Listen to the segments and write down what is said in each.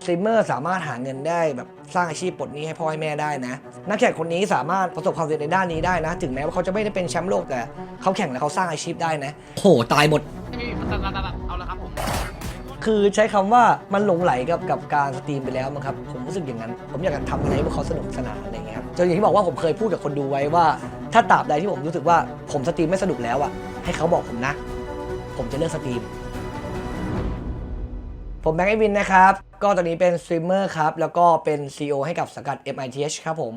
สตรีมเมอร์สามารถหาเงินได้แบบสร้างอาชีพปลดหนี้ให้พ่อให้แม่ได้นะ นักแข่งคนนี้สามารถประสบความสำเร็จในด้านนี้ได้นะ ถึงแม้ว่าเขาจะไม่ได้เป็นแชมป์โลกแต่เขาแข่งแล้วเขาสร้างอาชีพได้นะโหตายหมดไม่มีตัดตัดตัดเอาละครับผม คือใช้คำว่ามันหลงไหลกับกับการสตรีมไปแล้วมั้งครับ ผมรู้สึกอย่างนั้น ผมอยากจะทำอะไรให้พวกเขาสนุกสนานอะไรอย่างเงี้ยครับจนอย่างที่บอกว่าผมเคยพูดกับคนดูไว้ว่า ถ้าตราบใดที่ผมรู้สึกว่าผมสตรีมไม่สนุกแล้วอะให้เขาบอกผมนะ ผมจะเลิกสตรีม ผมแบงค์ไอวินนะครับ ก็ตอนนี้เป็นสตรีมเมอร์ครับ แล้วก็เป็น CEO ให้กับสังกัด MITH ครับผม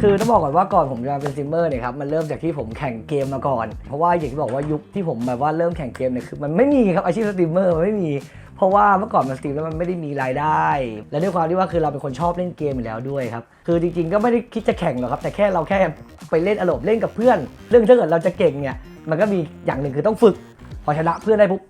คือต้องบอกก่อนว่าก่อนผมจะมาเป็นสตรีมเมอร์เนี่ยครับ มันเริ่มจากที่ผมแข่งเกมมาก่อน เพราะว่าอย่างที่บอกว่ายุคที่ผมแบบว่าเริ่มแข่งเกมเนี่ยคือมันไม่มีครับอาชีพสตรีมเมอร์มันไม่มีเพราะว่าเมื่อก่อนมันสตรีมแล้วมันไม่ได้มีรายได้ และด้วยความที่ว่าคือเราเป็นคนชอบเล่นเกมอยู่แล้วด้วยครับ คือจริงๆก็ไม่ได้คิดจะแข่งหรอกครับ แต่แค่เราแค่ไปเล่นอารมณ์เล่นกับเพื่อน เรื่องถ้าเกิดเราจะเก่งเนี่ย มันก็มีอย่างหนึ่งคือต้องฝึก พอชนะเพื่อนได้ปุ๊บ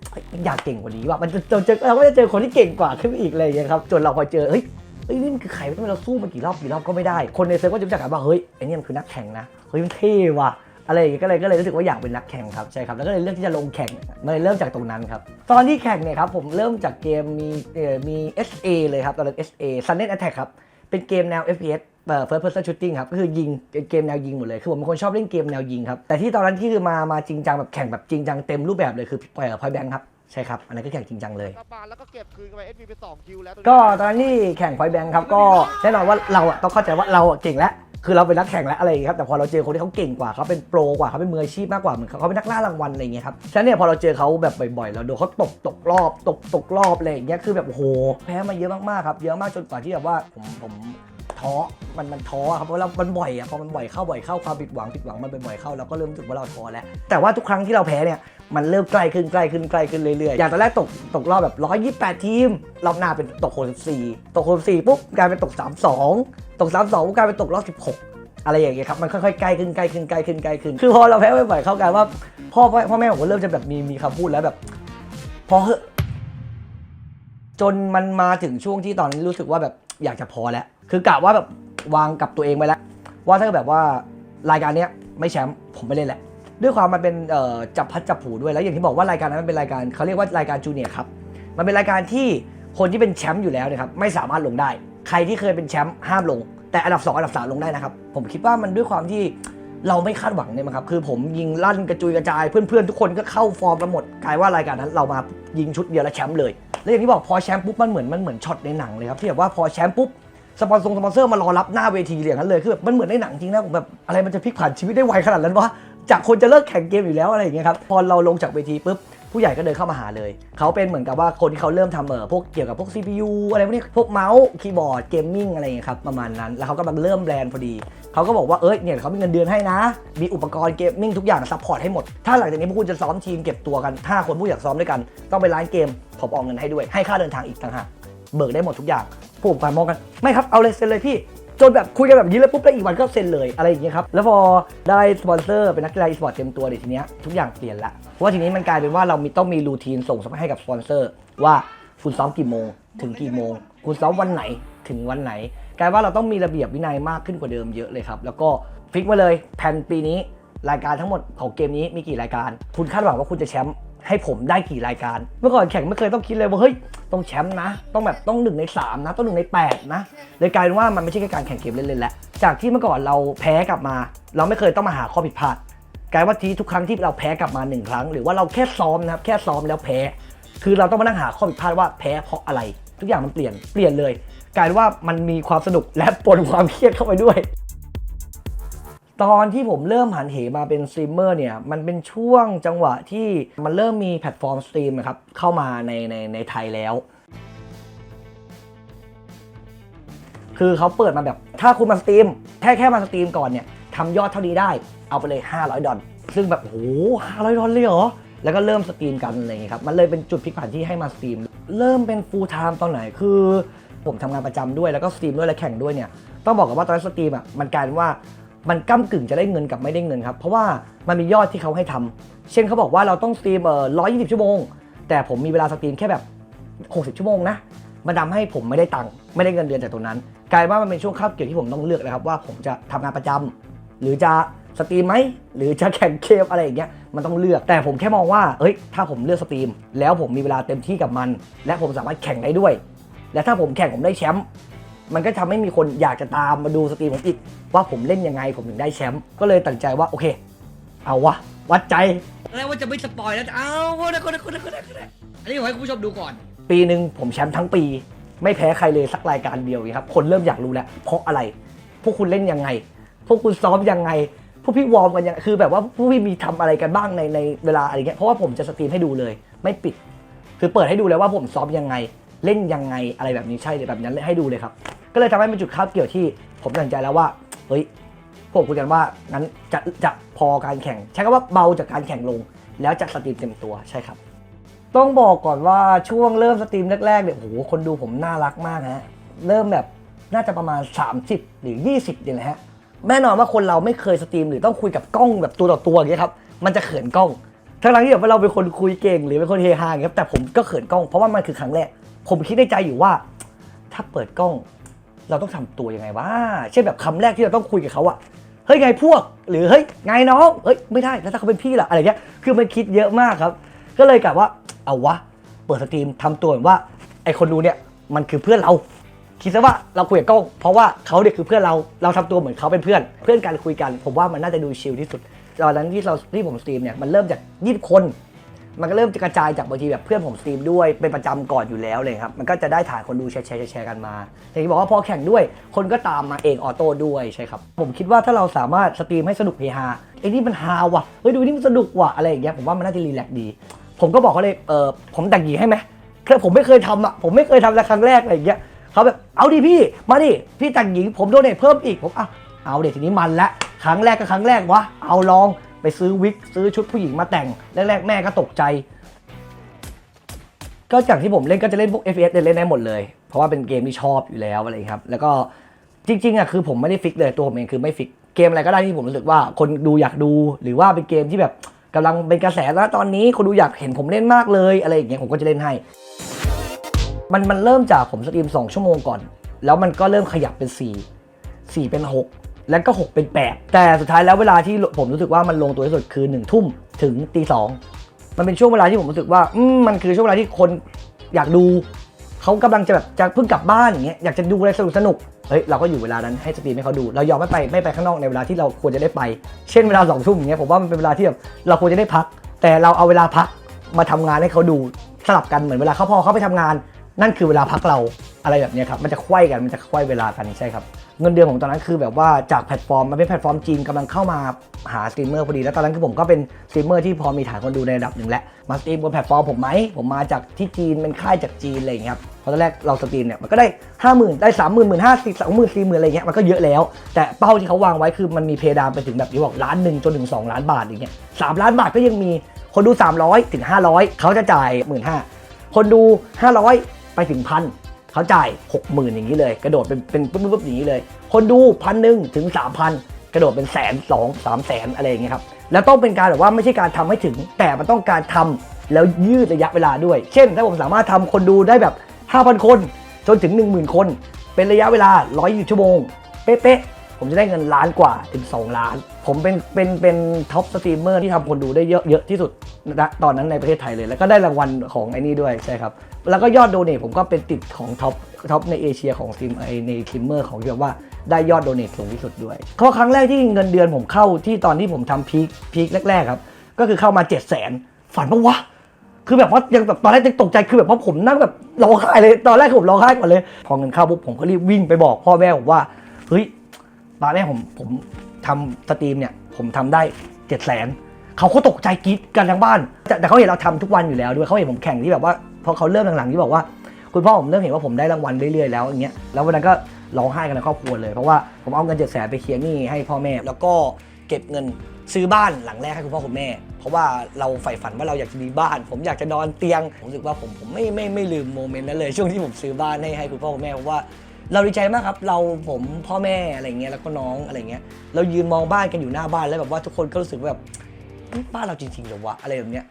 อยากเก่งกว่านี้ว่ะมันจะเราเจอเราก็จะเจอคนที่เก่งกว่าขึ้นอีกอะไรอย่างเลยครับจนเราพอเจอเฮ้ยเฮ้ยนี่มันคือใครทำไมเราสู้มากี่รอบกี่รอบก็ไม่ได้ คนในเซิร์ฟก็จะรู้จักกันว่าเฮ้ยไอ้นี่มันคือนักแข่งนะเฮ้ยมันเท่ว่ะอะไรอย่างเงี้ยก็เลยก็เลยรู้สึกว่าอยากเป็นนักแข่งครับใช่ครับแล้วก็เลยเลือกที่จะลงแข่งมันเลยเริ่มจากตรงนั้นครับตอนที่แข่งเนี่ยครับผมเริ่มจากเกมมีเอ่อมี SA เลยครับตอนนั้น SA Sunnet Attack ครับเป็นเกมแนว FPS เอ่อ first person shooting ครับ ก็คือยิงเป็นเกมแนวยิงหมดเลย คือผมเป็นคนชอบเล่นเกมแนวยิงครับ แต่ที่ตอนนั้นที่คือมา มาจริงจังแบบแข่งแบบจริงจังเต็มรูปแบบเลยคือพอยแบงค์ครับ ใช่ครับ อันนั้นก็แข่งจริงจังเลย กลับมาแล้วก็เก็บคืนกันไป SV ไป2คิวแล้วก็ตอนนั้นที่แข่งพอยแบงค์ครับ ก็แน่นอนว่าเราอะต้องเข้าใจว่าเราอะเก่งแล้ว คือเราเป็นนักแข่งแล้วอะไรอย่างเงี้ยครับ แต่พอเราเจอคนที่เขาเก่งกว่าเขาเป็นโปรกว่าเขาเป็นมืออาชีพมากกว่าเหมือนเขาเขาเป็นนักล่ารางวัลอะไรอย่างเงี้ยครับ ฉะนั้นเนี่ยพอเราเจอเขาแบบบ่อยๆ เราโดนเขาตกตกรอบตกตกรอบอะไรอย่างเงี้ย คือแบบโอ้โหแพ้มาเยอะมากๆครับ เยอะมากจนกว่าที่แบบว่าผมผม ท้อมันมันท้อครับเพราะเรามันบ่อยอะพอมันบ่อยเข้าบ่อยเข้าความผิดหวังผิดหวังมันเป็นบ่อยเข้าเราก็เริ่มรู้สึกว่าเราท้อแล้ว แต่ว่าทุกครั้งที่เราแพ้เนี่ยมันเริ่มใกล้ขึ้นใกล้ขึ้นใกล้ขึ้นเรื่อยๆอย่างตอนแรกตกตกรอบแบบ 128 ทีม รอบหน้าเป็นตก64ตก64ปุ๊บกลายเป็นตก 32 ตก 32กลายเป็นตกรอบ 16อะไรอย่างเงี้ยครับมันค่อยๆใกล้ขึ้นใกล้ขึ้นใกล้ขึ้นใกล้ขึ้น คือพอเราแพ้บ่อยๆเข้ากลายว่า พ่อพ่อแม่ผมก็เริ่มจะแบบมีมีคำพูดแล้วแบบพอเหอะจนมันมาถึงช่วงที่ตอนนี้รู้สึกว่าแบบ อยากจะพอแล้ว คือกะว่าแบบวางกับตัวเองไปแล้ว ว่าถ้าแบบว่ารายการเนี้ยไม่แชมป์ผมไม่เล่นแหละ ด้วยความมันเป็นจับพัดจับผูด้วยแล้วอย่างที่บอกว่ารายการนั้นมันเป็นรายการเขาเรียกว่ารายการจูเนียร์ครับมันเป็นรายการที่คนที่เป็นแชมป์อยู่แล้วนะครับไม่สามารถลงได้ ใครที่เคยเป็นแชมป์ห้ามลง แต่อันดับ2อันดับ3ลงได้นะครับ ผมคิดว่ามันด้วยความที่เราไม่คาดหวังเนี่ยมั้งครับ คือผมยิงลั่นกระจุยกระจายเพื่อนๆ ทุกคนก็เข้าฟอร์มกันหมด กลายว่ารายการนั้นเรามายิงชุดเดียวแล้วแชมป์เลย แล้วอย่างที่บอกพอแชมป์ปุ๊บมันเหมือนมันเหมือนช็อตในหนังเลยครับที่แบบว่าพอแชมป์ปุ๊บสปอนเซอร์สปอนเซอร์มารอรับหน้าเวทีเลยอย่างนั้นเลยคือแบบมันเหมือนในหนังจริงนะผมแบบอะไรมันจะพลิกผันชีวิตได้ไวขนาดนั้นวะจากคนจะเลิกแข่งเกมอยู่แล้วอะไรอย่างเงี้ยครับพอเราลงจากเวทีปุ๊บ ผู้ใหญ่ก็เดินเข้ามาหาเลย เขาเป็นเหมือนกับว่าคนที่เขาเริ่มทำเออพวกเกี่ยวกับพวก CPU อะไรพวกนี้พวกเมาส์คีย์บอร์ดเกมมิ่งอะไรอย่างเงี้ยครับประมาณนั้น แล้วเขากำลังเริ่มแบรนด์พอดี เขาก็บอกว่าเอ้ยเนี่ยเขามีเงินเดือนให้นะ มีอุปกรณ์เกมมิ่งทุกอย่างซัพพอร์ตให้หมด ถ้าหลังจากนี้พวกคุณจะซ้อมทีมเก็บตัวกันห้าคนผู้อยากซ้อมด้วยกันต้องไปร้านเกมผมออกเงินให้ด้วยให้ค่าเดินทางอีกต่างหากเบิกได้หมดทุกอย่างผู้ผมการมองกันไม่ครับเอาเลยเซ็นเลยพี่จนแบบคุยกันแบบนี้แล้วปุ๊บแล้วอีกวันก็เซ็นเลยอะไรอย่างเงี้ยครับแล้วพอได้สปอนเซอร์เป็นนักกีฬาอีสปอร์ตเต็มตัวเดี๋ยวทีเนี้ยทุกอย่างเปลี่ยนละ เพราะว่าทีนี้มันกลายเป็นว่าเรามีต้องมีรูทีนส่งให้กับสปอนเซอร์ ว่าคุณซ้อมกี่โมง ถึงกี่โมง คุณซ้อมวันไหนถึงวันไหน กลายว่าเราต้องมีระเบียบวินัยมากขึ้นกว่าเดิมเยอะเลยครับ แล้วก็ฟิกมาเลยแผนปีนี้รายการทั้งหมดของเกมนี้มีกี่รายการ คุณคาดหวังว่าคุณจะแชมป์ให้ผมได้กี่รายการ เมื่อก่อนแข่งไม่เคยต้องคิดเลยว่าเฮ้ยต้องแชมป์นะ ต้องแบบต้องหนึ่งในสามนะต้องหนึ่งในแปดนะเลยกลายเป็นว่ามันไม่ใช่แค่การแข่งเกมเล่นๆแล้วจากที่เมื่อก่อนเราแพ้กลับมา เราไม่เคยต้องมาหาข้อผิดพลาด กลายว่าทีทุกครั้งที่เราแพ้กลับมาหนึ่งครั้ง หรือว่าเราแค่ซ้อมนะครับแค่ซ้อมแล้วแพ้ คือเราต้องมานั่งหาข้อผิดพลาดว่าแพ้เพราะอะไร ทุกอย่างมันเปลี่ยนเปลี่ยนเลย กลายว่ามันมีความสนุกและปนความเครียดเข้าไปด้วย ตอนที่ผมเริ่มหันเหมาเป็นสตรีมเมอร์เนี่ยมันเป็นช่วงจังหวะที่มันเริ่มมีแพลตฟอร์มสตรีมนะครับเข้ามาในในในไทยแล้วคือเขาเปิดมาแบบถ้าคุณมาสตรีมแค่แค่มาสตรีมก่อนเนี่ย ทำยอดเท่านี้ได้ เอาไปเลย 500 ดอลซึ่งแบบโอ้โห500ดอลเลยเหรอ แล้วก็เริ่มสตรีมกันอะไรอย่างเงี้ยครับ มันเลยเป็นจุดพลิกผันที่ให้มาสตรีม เริ่มเป็นฟูลไทม์ตอนไหน คือผมทำงานประจำด้วย แล้วก็สตรีมด้วย และแข่งด้วยเนี่ย ต้องบอกกันว่าตอนสตรีมอะ มันกลายเป็นว่ามันก้ากึ่งจะได้เงินกับไม่ได้เงินครับ เพราะว่ามันมียอดที่เขาให้ทำเช่นเขาบอกว่าเราต้องสตรีมเอ่อ120ชั่วโมง แต่ผมมีเวลาสตรีมแค่แบบ60ชั่วโมงนะ มันทำให้ผมไม่ได้ตังค์ ไม่ได้เงินเดือนจากตรงนั้น กลายว่ามันเป็นช่วงคาบเกี่ยวที่ผมต้องเลือกนะครับว่าผมจะทำงานประจำ หรือจะสตรีมไหมหรือจะแข่งเกมอะไรอย่างเงี้ยมันต้องเลือกแต่ผมแค่มองว่าเอ้ยถ้าผมเลือกสตรีม แล้วผมมีเวลาเต็มที่กับมัน และผมสามารถแข่งได้ด้วย และถ้าผมแข่งผมได้แชมป์มันก็ทำให้มีคนอยากจะตามมาดูสตรีมผมอีกว่าผมเล่นยังไงผมถึงได้แชมป์ก็เลยตัดใจว่าโอเค เอาวะวัดใจแล้วว่าจะไม่สปอยแล้วเอาคนละคนละคนละคนละคนละอันนี้ผมให้คุณผู้ชมดูก่อน ปีหนึ่งผมแชมป์ทั้งปี ไม่แพ้ใครเลยสักรายการเดียวครับคนเริ่มอยากรู้แล้วเพราะอะไร พวกคุณเล่นยังไง พวกคุณซ้อมยังไง พวกพี่วอร์มกันยังคือแบบว่าพวกพี่มีทำอะไรกันบ้างในในเวลาอะไรเงี้ยเพราะว่าผมจะสตรีมให้ดูเลย ไม่ปิด คือเปิดให้ดูเลยว่าผมซ้อมยังไง เล่นยังไงอะไรแบบนี้ใช่เลยแบบนั้นให้ดูเลยครับ ก็เลยทำให้เป็นจุดคาบเกี่ยวที่ ผมตัดสินใจแล้วว่าเฮ้ยพวกคุยกันว่างั้นจะจะพอการแข่ง ใช้คำว่าเบาจากการแข่งลง แล้วจะสตรีมเต็มตัวใช่ครับ ต้องบอกก่อนว่าช่วงเริ่มสตรีมแรกๆเนี่ยโอ้โหคนดูผมน่ารักมากฮะเริ่มแบบน่าจะประมาณ 30 หรือ 20เนี่ยแหละฮะ แน่นอนว่าคนเราไม่เคยสตรีมหรือต้องคุยกับกล้องแบบตัวต่อตัวอย่างเงี้ยครับ มันจะเขินกล้อง ทั้งหลังที่แบบว่าเราเป็นคนคุยเก่งหรือเป็นคนเฮฮาอย่างเงี้ยครับแต่ผมก็เขินกล้องเพราะว่ามันคือครั้งแรก ผมคิดในใจอยู่ว่า ถ้าเปิดกล้อง เราต้องทำตัวยังไงวะเช่นแบบคำแรกที่เราต้องคุยกับเขาอะเฮ้ยไงพวก หรือเฮ้ยไงน้องเฮ้ยไม่ได้แล้วถ้าเขาเป็นพี่ล่ะอะไรเงี้ยคือมันคิดเยอะมากครับ ก็เลยกะว่าเอาวะ เปิดสตรีมทำตัวเหมือนว่าไอคนดูเนี่ยมันคือเพื่อนเรา คิดซะว่าเราคุยกับกล้องเพราะว่าเขาเนี่ยคือเพื่อนเราเราทำตัวเหมือนเขาเป็นเพื่อน เพื่อนกันคุยกัน ผมว่ามันน่าจะดูชิลที่สุดตอนนั้นที่เราที่ผมสตรีมเนี่ยมันเริ่มจากยี่สิบคน มันก็เริ่มจะกระจายจากบางทีแบบเพื่อนผมสตรีมด้วยเป็นประจำก่อนอยู่แล้วเลยครับมันก็จะได้ฐานคนดูแชร์แชร์แชร์กันมาอย่างที่บอกว่าพอแข่งด้วยคนก็ตามมาเองออโต้ด้วยใช่ครับผมคิดว่าถ้าเราสามารถสตรีมให้สนุกเฮฮาไอ้นี่มันฮาว่ะเฮ้ยดูนี่มันสนุกว่ะอะไรอย่างเงี้ยผมว่ามันน่าจะรีแลกซ์ดี ผมก็บอกเขาเลยเออผมแต่งหญิงให้ไหมคือผมไม่เคยทำอะผมไม่เคยทำแต่ครั้งแรกอะไรอย่างเงี้ย เขาแบบเอาดิพี่มาดิพี่แต่งหญิงผมโดเนทเพิ่มอีกผมอะเอาเดี๋ยวทีนี้มันละครั้งแรกก็ครั้งแรกวะเอาลองไปซื้อวิกซื้อชุดผู้หญิงมาแต่งแรกๆแม่ก็ตกใจ ก็จากที่ผมเล่นก็จะเล่นพวก FPS เล่นได้หมดเลย เพราะว่าเป็นเกมที่ชอบอยู่แล้วอะไรครับ แล้วก็จริงๆอะคือผมไม่ได้ฟิกเลยตัวผมเองคือไม่ฟิกเกมอะไรก็ได้ที่ผมรู้สึกว่าคนดูอยากดูหรือว่าเป็นเกมที่แบบกำลังเป็นกระแสแล้วตอนนี้คนดูอยากเห็นผมเล่นมากเลยอะไรอย่างเงี้ยผมก็จะเล่นให้ มันมันเริ่มจากผมสตรีม 2 ชั่วโมงก่อน แล้วมันก็เริ่มขยับเป็น 4 4 เป็น 6 แล้วก็ 6 เป็น 8 แต่สุดท้ายแล้วเวลาที่ผมรู้สึกว่ามันลงตัวที่สุดคือ 1 ทุ่มถึงตีสองมันเป็นช่วงเวลาที่ผมรู้สึกว่าอืมมันคือช่วงเวลาที่คนอยากดู เขากำลังจะแบบจะเพิ่งกลับบ้านอย่างเงี้ยอยากจะดูอะไรสนุกสนุกเฮ้ยเราก็อยู่เวลานั้นให้สตรีมให้เขาดู เรายอมไม่ไปไม่ไปข้างนอกในเวลาที่เราควรจะได้ไป เช่นเวลาสองทุ่มอย่างเงี้ยผมว่ามันเป็นเวลาที่แบบเราควรจะได้พัก แต่เราเอาเวลาพักมาทำงานให้เขาดูสลับกันเหมือนเวลาเขาพอเขาไปทำงาน นั่นคือเวลาพักเราอะไรแบบนี้ครับมันจะไขว้กันมันจะไขว้เวลากันใช่ครับเงินเดือนผมตอนนั้นคือแบบว่าจากแพลตฟอร์มมันเป็นแพลตฟอร์มจีนกำลังเข้ามาหาสตรีมเมอร์พอดีแล้วตอนนั้นคือผมก็เป็นสตรีมเมอร์ที่พอมีฐานคนดูในระดับหนึ่งแล้วมาสตรีมบนแพลตฟอร์มผมไหมผมมาจากที่จีนเป็นค่ายจากจีนอะไรอย่างเงี้ยครับเพราะตอนแรกเราสตรีมเนี่ยมันก็ได้ห้าหมื่นได้สามหมื่นหมื่นห้าสิบสองหมื่นสี่หมื่นอะไรเงี้ยมันก็เยอะแล้ว แต่เป้าที่เขาวางไว้คือมันมีเพดานไปถึงแบบที่บอกล้านหนึ่งจนถึงสองล้านบาทอย่างเงี้ยสามล้านบาทก็ยังมีคนดู 300ถึง500 เขาจะจ่ายหมื่นห้าคนดู 500 ไปถึงพันเขาจ่าย60,000อย่างนี้เลย กระโดดเป็นเป็นปุ๊บปุ๊บอย่างนี้เลย คนดูพันหนึ่งถึง3,000กระโดดเป็นแสนสองสามแสนอะไรอย่างเงี้ยครับแล้วต้องเป็นการแบบว่าไม่ใช่การทำให้ถึง แต่มันต้องการทำแล้วยืดระยะเวลาด้วย เช่น ถ้าผมสามารถทำคนดูได้แบบ 5,000 คน จนถึง 10,000 คน เป็นระยะเวลา120ชั่วโมง เป๊ะๆ ผมจะได้เงินล้านกว่าถึง 2 ล้าน ผมเป็นเป็นเป็นท็อปสตรีมเมอร์ที่ทำคนดูได้เยอะเยอะที่สุดณตอนนั้นในประเทศไทยเลย แล้วก็ได้รางวัลของไอ้นี่ด้วยใช่ครับ แล้วก็ยอดโดเนทผมก็เป็นติดของท็อปท็อปในเอเชียของสตีมไอในสตรีมเมอร์ของที่แบบว่าได้ยอดโดเนทสูงที่สุดด้วยเข้อครั้งแรกที่เงินเดือนผมเข้าที่ตอนที่ผมทำพีคพีคแรกๆครับ ก็คือเข้ามา 7 0 0 0 0 0ฝันปะวะคือแบบว่ายังแบบตอนแรกยังตกใจคือแบบว่าผมนั่งแบบร้องไห้เลยตอนแรกผมร้องไห้ก่อนเลย พอเงินเข้าปุ๊บผมก็รีบวิ่งไปบอกพ่อแม่ผมว่าเฮ้ยป้าแม่ผมผมทำสตรีมเนี่ยผมทำได้เจ็ดแสนเขาก็ตกใจกรี๊ดกันทั้งบ้าน แต่แต่เขาเห็นเราทำทุกวันอยู่แล้วด้วยเขาเห็นผมแข่งที่แบบว่า พอเขาเริ่มหลังๆที่บอกว่า คุณพ่อผมเริ่มเห็นว่าผมได้รางวัลเรื่อยๆแล้วอย่างเงี้ยแล้ววันนั้นก็ร้องไห้กันในครอบครัวเลยเพราะว่าผมเอาเงินเจ็ดแสนไปเคลียร์หนี้ให้พ่อแม่ แล้วก็เก็บเงินซื้อบ้านหลังแรกให้คุณพ่อคุณแม่ เพราะว่าเราใฝ่ฝันว่าเราอยากจะมีบ้าน ผมอยากจะนอนเตียงผมรู้สึกว่าผมผมไม่ไม่ไม่ลืมโมเมนต์นั้นเลย ช่วงที่ผมซื้อบ้านให้ให้คุณพ่อคุณแม่เพราะว่าเราดีใจมากครับ เราผมพ่อแม่อะไรเงี้ยแล้วก็น้องอะไรเงี้ยเรายืนมองบ้านกันอยู่หน้าบ้านแล้วแบบว่าทุกคนก็รู้สึกว่าแบบบ้านเราจริงๆหรอวะอะไรแบบเนี้ย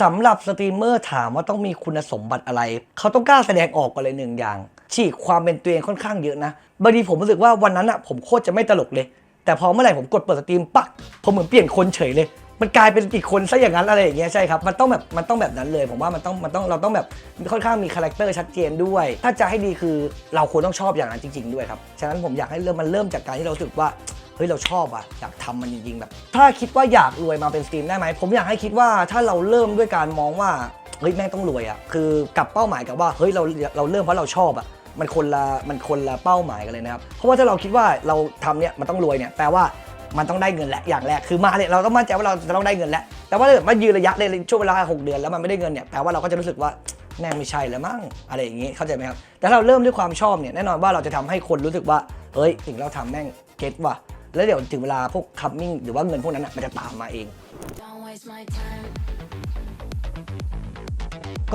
สำหรับสตรีมเมอร์ถามว่าต้องมีคุณสมบัติอะไร เขาต้องกล้าแสดงออกกันเลยหนึ่งอย่าง ฉีกความเป็นตัวเองค่อนข้างเยอะนะบางทีผมรู้สึกว่าวันนั้นอะผมโคตรจะไม่ตลกเลย แต่พอเมื่อไหร่ผมกดเปิดสตรีมปักผมเหมือนเปลี่ยนคนเฉยเลยมันกลายเป็นอีกคนซะอย่างนั้นอะไรอย่างเงี้ยใช่ครับ มันต้องแบบมันต้องแบบนั้นเลย ผมว่ามันต้องมันต้องเราต้องแบบค่อนข้างมีคาแรคเตอร์ชัดเจนด้วย ถ้าจะให้ดีคือเราควรต้องชอบอย่างนั้นจริง ๆ ด้วยครับ ฉะนั้นผมอยากให้เริ่มมันเริ่มจากการที่เราสึกว่า เฮ้ยเราชอบอะอยากทำมันจริงๆแบบ ถ้าคิดว่าอยากรวยมาเป็นสตรีมได้ไหมผมอยากให้คิดว่าถ้าเราเริ่มด้วยการมองว่าเฮ้ยแม่งต้องรวยอะคือกับเป้าหมายกับว่าเฮ้ยเราเราเริ่มเพราะเราชอบอะมันคนละมันคนละเป้าหมายกันเลยนะครับ เพราะว่าถ้าเราคิดว่าเราทำเนี่ยมันต้องรวยเนี่ยแปลว่ามันต้องได้เงินแหละอย่างแรกคือมาเนี่ยเราต้องมั่นใจว่าเราจะต้องได้เงินแล้วแต่ว่าถ้าเกิดมายืนระยะในช่วงเวลาหกเดือนแล้วมันไม่ได้เงินเนี่ยแปลว่าเราก็จะรู้สึกว่าแม่งไม่ใช่แล้วมั้งอะไรอย่างงี้เข้าใจไหมครับแต่ถ้าเราเริ่มด้วยความชอบเนี่ยแน่นอนว่าเราจะทำให้คนรู้สึกว่าเฮ้ยสิ่งเราทำแม่งเก็ตว่ะ แล้วเดี๋ยวถึงเวลาพวกคัมมิ่งหรือว่าเงินพวกนั้นนะมันจะตามมาเอง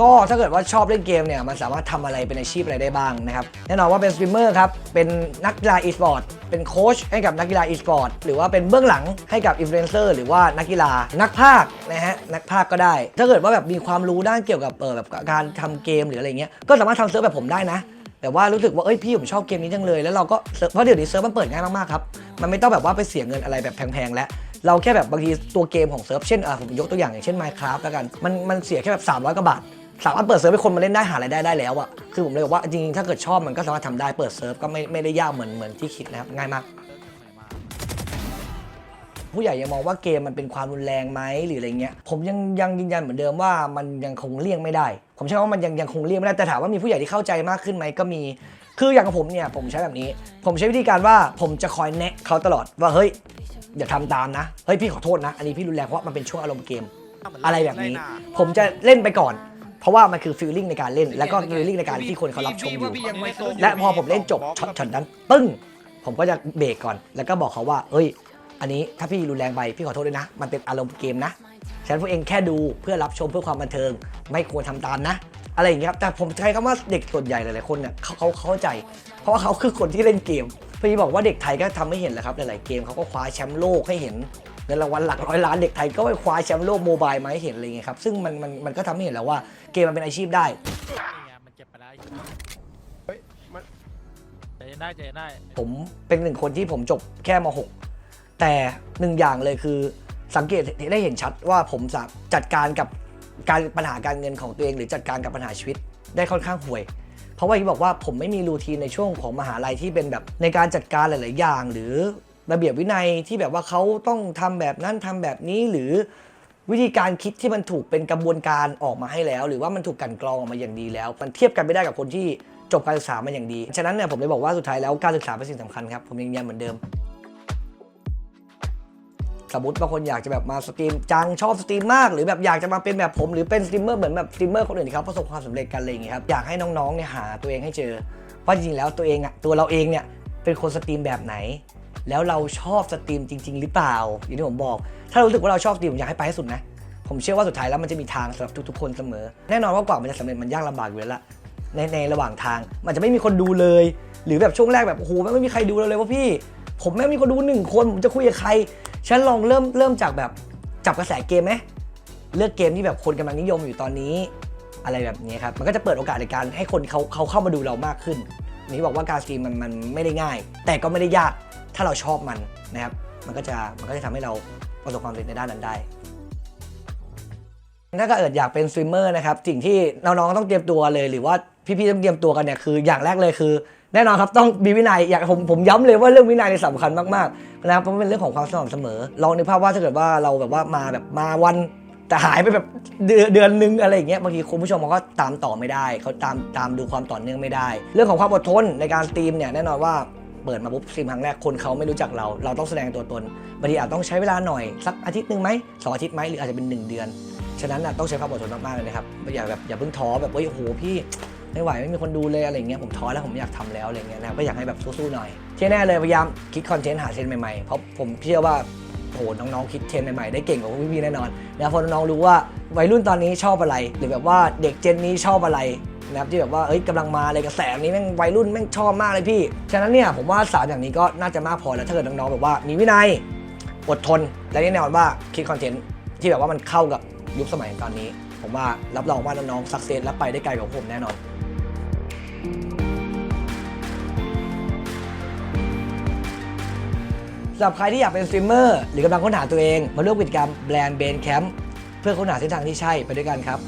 ก็ถ้าเกิดว่าชอบเล่นเกมเนี่ยมันสามารถทำอะไรเป็นอาชีพอะไรได้บ้างนะครับ แน่นอนว่าเป็นสตรีมเมอร์ครับ เป็นนักกีฬาอีสปอร์ตเป็นโค้ชให้กับนักกีฬาอีสปอร์ตหรือว่าเป็นเบื้องหลังให้กับอินฟลูเอนเซอร์หรือว่านักกีฬานักพากย์นะฮะนักพากย์ก็ได้ ถ้าเกิดว่าแบบมีความรู้ด้านเกี่ยวกับเออแบบการทำเกมหรืออะไรเงี้ยก็สามารถทำเซิร์ฟแบบผมได้นะ แต่ว่ารู้สึกว่าเอ้ยพี่ผมชอบเกมนี้จังเลย แล้วเราก็เพราะเดี๋ยวนี้เซิร์ฟมันเปิดง่ายมากๆครับมันไม่ต้องแบบว่าไปเสียเงินอะไรแบบแพงๆแล้วเราแค่แบบบางทีตัวเกมของเซิร์ฟเช่นอะผมยกตัวอย่างอย่างเช่น Minecraft แล้วกันมันมันเสียแค่แบบ300กว่าบาทสามารถเปิดเซิร์ฟให้คนมาเล่นได้หารายได้ได้แล้วอะคือผมเลยบอกว่าจริงๆถ้าเกิดชอบมันก็สามารถทำได้เปิดเซิร์ฟก็ไม่ไม่ได้ยากเหมือนเหมือนที่คิดนะครับง่ายมาก ผู้ใหญ่ยังมองว่าเกมมันเป็นความรุนแรงไหมหรืออะไรเงี้ยผมยังยังยืนยันเหมือนเดิมว่ามันยังคงเลี่ยงไม่ได้ ผมใช้คำว่ามันยังยังคงเลี่ยงไม่ได้แต่ถามว่ามีผู้ใหญ่ที่เข้าใจมากขึ้นไหมก็มี คืออย่างกับผมเนี่ยผมใช้แบบนี้ ผมใช้วิธีการว่าผมจะคอยแนะเขาตลอดว่าเฮ้ยอย่าทำตามนะเฮ้ยพี่ขอโทษนะ อันนี้พี่รุนแรงเพราะมันเป็นช่วงอารมณ์เกม อะไรแบบนี้ ผมจะเล่นไปก่อน เพราะว่ามันคือฟีลลิ่งในการเล่น แล้วก็ฟีลลิ่งในการที่คนเขารับชมอยู่ และพอผมเล่นจบช็อตช็อตนั้นปึ้ง ผมก็จะเบรกก่อน แล้วก็บอกเขาว่าเอ้ย อันนี้ถ้าพี่รุนแรงไปพี่ขอโทษด้วยนะ มันเป็นอารมณ์เกมนะ ฉะนั้นพวกเองแค่ดูเพื่อรับชมเพื่อความบันเทิง ไม่ควรทำตามนะ อะไรอย่างเงี้ยครับแต่ผมใช้คำว่าเด็กส่วนใหญ่หลายๆคนเนี่ยเขาเขาเข้าใจ เพราะว่าเขาคือคนที่เล่นเกมพี่บอกว่าเด็กไทยก็ทำให้เห็นแหละครับหลายๆเกมเขาก็คว้าแชมป์โลกให้เห็นเงินรางวัลหลักร้อยล้านเด็กไทยก็ไปคว้าแชมป์โลกโมบายมาให้เห็นอะไรเงี้ยครับซึ่งมันมันมันก็ทำให้เห็นแล้วว่าเกมมันเป็นอาชีพได้มันเจ็บไปแล้วเฮ้ยมันใจเย็นได้ใจเย็นได้ผมเป็นหนึ่งคนที่ผมจบแค่ม .6 แต่หนึ่งอย่างเลยคือ สังเกตได้เห็นชัดว่าผมจะจัดการกับการปัญหาการเงินของตัวเอง หรือจัดการกับปัญหาชีวิตได้ค่อนข้างห่วย เพราะว่าที่บอกว่าผมไม่มีรูทีนในช่วงของมหาลัยที่เป็นแบบในการจัดการหลาย ๆ อย่าง หรือระเบียบวินัยที่แบบว่าเขาต้องทำแบบนั้นทำแบบนี้หรือวิธีการคิดที่มันถูกเป็นกระบวนการออกมาให้แล้ว หรือว่ามันถูกกันกรองออกมาอย่างดีแล้ว มันเทียบกันไม่ได้กับคนที่จบการศึกษามาอย่างดี ฉะนั้นเนี่ยผมเลยบอกว่าสุดท้ายแล้วการศึกษาเป็นสิ่งสำคัญครับ ผมยังยันเหมือนเดิม สมมติบางคนอยากจะแบบมาสตรีมจังชอบสตรีมมากหรือแบบอยากจะมาเป็นแบบผมหรือเป็นสตรีมเมอร์เหมือนแบบสตรีมเมอร์คนอื่นที่เขาประสบความสำเร็จกันอะไรอย่างเงี้ยครับอยากให้น้องๆเนี่ยหาตัวเองให้เจอว่าจริงๆแล้วตัวเองอะตัวเราเองเนี่ยเป็นคนสตรีมแบบไหน แล้วเราชอบสตรีมจริง ๆ หรือเปล่า อย่างที่ผมบอก ถ้ารู้สึกว่าเราชอบสตรีมผมอยากให้ไปให้สุดนะผมเชื่อว่าสุดท้ายแล้วมันจะมีทางสำหรับทุกๆคนเสมอ แน่นอนว่ากว่ามันจะสำเร็จมันยากลำบากอยู่แล้วล่ะในในระหว่างทางมันจะไม่มีคนดูเลย หรือแบบช่วงแรกแบบโอ้โหไม่มีใครดูเราเลยว่าพี่ ผมแม่งมีคนดูหนึ่งคนผมจะคุยกับใคร ฉันลองเริ่มเริ่มจากแบบจับกระแสเกมไหมเลือกเกมที่แบบคนกำลังนิยมอยู่ตอนนี้ อะไรแบบนี้ครับ มันก็จะเปิดโอกาสในการให้คนเขาเขาเข้ามาดูเรามากขึ้น นี่บอกว่าการสตรีมมันมันไม่ได้ง่าย แต่ก็ไม่ได้ยากถ้าเราชอบมันนะครับ มันก็จะมันก็จะทำให้เราประสบความสำเร็จในด้านนั้นได้ถ้าเกิดอยากเป็นสตรีมเมอร์นะครับสิ่งที่น้องๆต้องเตรียมตัวเลย หรือว่าพี่ๆต้องเตรียมตัวกันเนี่ยคืออย่างแรกเลยคือ แน่นอนครับต้องมีวินัยอยากผมผมย้ำเลยว่าเรื่องวินัยเนี่ยสำคัญมากๆนะครับเพราะเป็นเรื่องของความสม่ำเสมอ ลองนึกภาพว่าถ้าเกิดว่าเราแบบว่ามาแบบมาวันแต่หายไปแบบเดือนเดือนนึงอะไรอย่างเงี้ยบางทีคุณผู้ชมเขาก็ตามต่อไม่ได้เขาตามตามดูความต่อเนื่องไม่ได้ เรื่องของความอดทนในการสตรีมเนี่ยแน่นอนว่าเปิดมาปุ๊บสตรีมครั้งแรกคนเขาไม่รู้จักเรา เราต้องแสดงตัวตนบางทีอาจต้องใช้เวลาหน่อยสักอาทิตย์หนึ่งไหมสองอาทิตย์ไหมหรืออาจจะเป็นหนึ่งเดือน ฉะนั้นน่ะต้องใช้ความอดทนมากๆเลยนะครับอย่าแบบอย่าเพิ่งท้อแบบว่าโอ้โหพี่ ไม่ไหวไม่มีคนดูเลยอะไรเงี้ยผมท้อแล้วผมอยากทำแล้วอะไรเงี้ยนะก็อยากให้แบบสู้ๆหน่อยที่แน่เลยพยายามคิดคอนเทนต์หาเทรนด์ใหม่ๆเพราะผมเชื่อว่าโอ้โหน้องๆคิดเทรนด์ใหม่ๆได้เก่งกว่าพี่ๆแน่นอนนะครับพอน้องๆรู้ว่าวัยรุ่นตอนนี้ชอบอะไร หรือแบบว่าเด็กเจนนี้ชอบอะไรนะครับที่แบบว่าเอ้ยกำลังมาเลยกระแสนี้แม่งวัยรุ่นแม่งชอบมากเลยพี่ ฉะนั้นเนี่ยผมว่าสามอย่างนี้ก็น่าจะมากพอแล้วถ้าเกิดน้องๆแบบว่ามีวินัยอดทนและแน่นอนว่าคิดคอนเทนต์ที่แบบว่ามันเข้ากับยุคสมัยตอนนี้ ผมว่ารับรองว่าน้องๆสักเซสและไปได้ไกลกว่าผมแน่นอน สำหรับใครที่อยากเป็นสตรีมเมอร์หรือกำลังค้นหาตัวเอง มาร่วมกิจกรรมแบรนด์เบนแคมป์เพื่อค้นหาเส้นทางที่ใช่ไปด้วยกันครับ